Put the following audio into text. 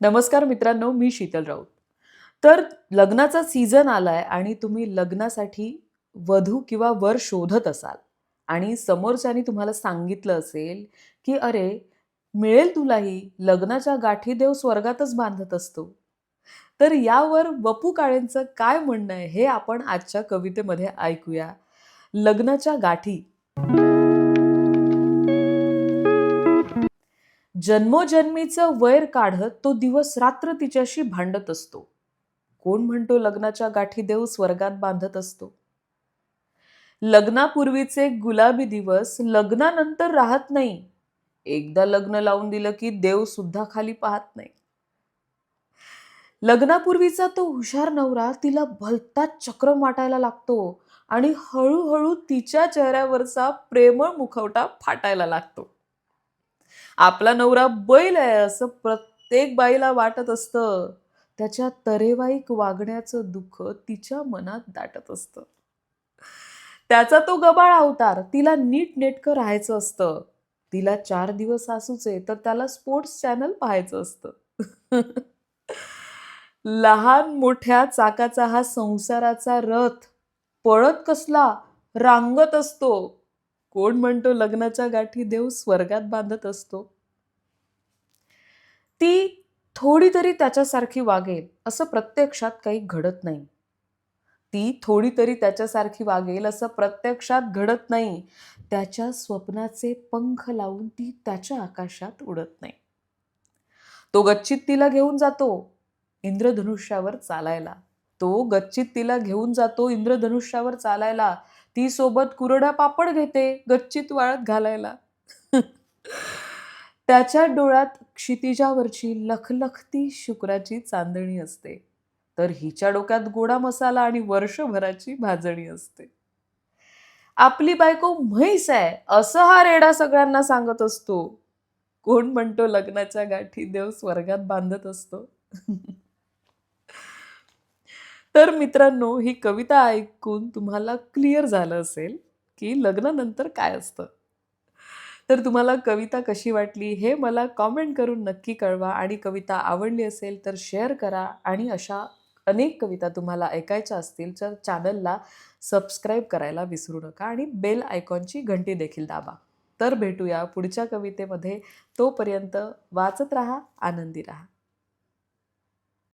नमस्कार मित्रांनो मी शीतल राऊत. तर लग्नाचा सीझन आलाय आणि तुम्ही लग्नासाठी वधू किंवा वर शोधत असाल आणि समोरच्यानी तुम्हाला सांगितलं असेल की अरे मिळेल तुलाही लग्नाच्या गाठी देव स्वर्गातच बांधत असतो. तर यावर वपू काळेंचं काय म्हणणं आहे हे आपण आजच्या कवितेमध्ये ऐकूया. लग्नाच्या गाठी जन्मोजन्मीचं वैर काढत तो दिवस रात्र तिच्याशी भांडत असतो. कोण म्हणतो लग्नाच्या गाठी देव स्वर्गात बांधत असतो? लग्नापूर्वीचे गुलाबी दिवस लग्नानंतर राहत नाही. एकदा लग्न लावून दिलं की देव सुद्धा खाली पाहत नाही. लग्नापूर्वीचा तो हुशार नवरा तिला भलताच चक्र वाटायला लागतो आणि हळूहळू तिच्या चेहऱ्यावरचा प्रेमळ मुखवटा फाटायला लागतो. आपला नवरा बैल आहे असं प्रत्येक बाईला वाटत असतं. त्याच्या तरेवाईक वागण्याचं दुःख तिच्या मनात दाटत असतं. त्याचा तो गबाळ अवतार तिला नीट नेटकं राहायचं असतं. तिला चार दिवस असूचे तर त्याला स्पोर्ट्स चॅनल पाहायचं असतं. लहान मोठ्या चाकाचा हा संसाराचा रथ पळत कसला रांगत असतो. कोण म्हणतो लग्नाच्या गाठी देव स्वर्गात बांधत असतो? ती थोडी तरी त्याच्यासारखी वागेल असं प्रत्यक्षात काही घडत नाही. ती थोडी तरी त्याच्यासारखी वागेल असं प्रत्यक्षात घडत नाही. त्याच्या स्वप्नाचे पंख लावून ती त्याच्या आकाशात उडत नाही. तो गच्चीत तिला घेऊन जातो इंद्रधनुष्यावर चालायला. तो गच्चीत तिला घेऊन जातो इंद्रधनुष्यावर चालायला. ती सोबत कुरडा पापड घेते गच्चीत वाळत घालायला. त्याच्या डोळ्यात क्षितिजावरची लखलखती शुक्राची चांदणी असते. तर हिच्या डोक्यात गोडा मसाला आणि वर्षभराची भाजणी असते. आपली बायको म्हैस आहे असं हा रेडा सगळ्यांना सांगत असतो. कोण म्हणतो लग्नाच्या गाठी देव स्वर्गात बांधत असतो. तर मित्रांनो ही कविता ऐकून तुम्हाला क्लिअर झालं असेल की लग्नानंतर काय असतं. तर तुम्हाला कविता कशी वाटली हे मला कॉमेंट करून नक्की कळवा आणि कविता आवडली असेल तर शेअर करा आणि अशा अनेक कविता तुम्हाला ऐकायच्या असतील तर चॅनलला सबस्क्राईब करायला विसरू नका आणि बेल आयकॉनची घंटी देखील दाबा. तर भेटूया पुढच्या कवितेमध्ये. तोपर्यंत वाचत राहा आनंदी राहा.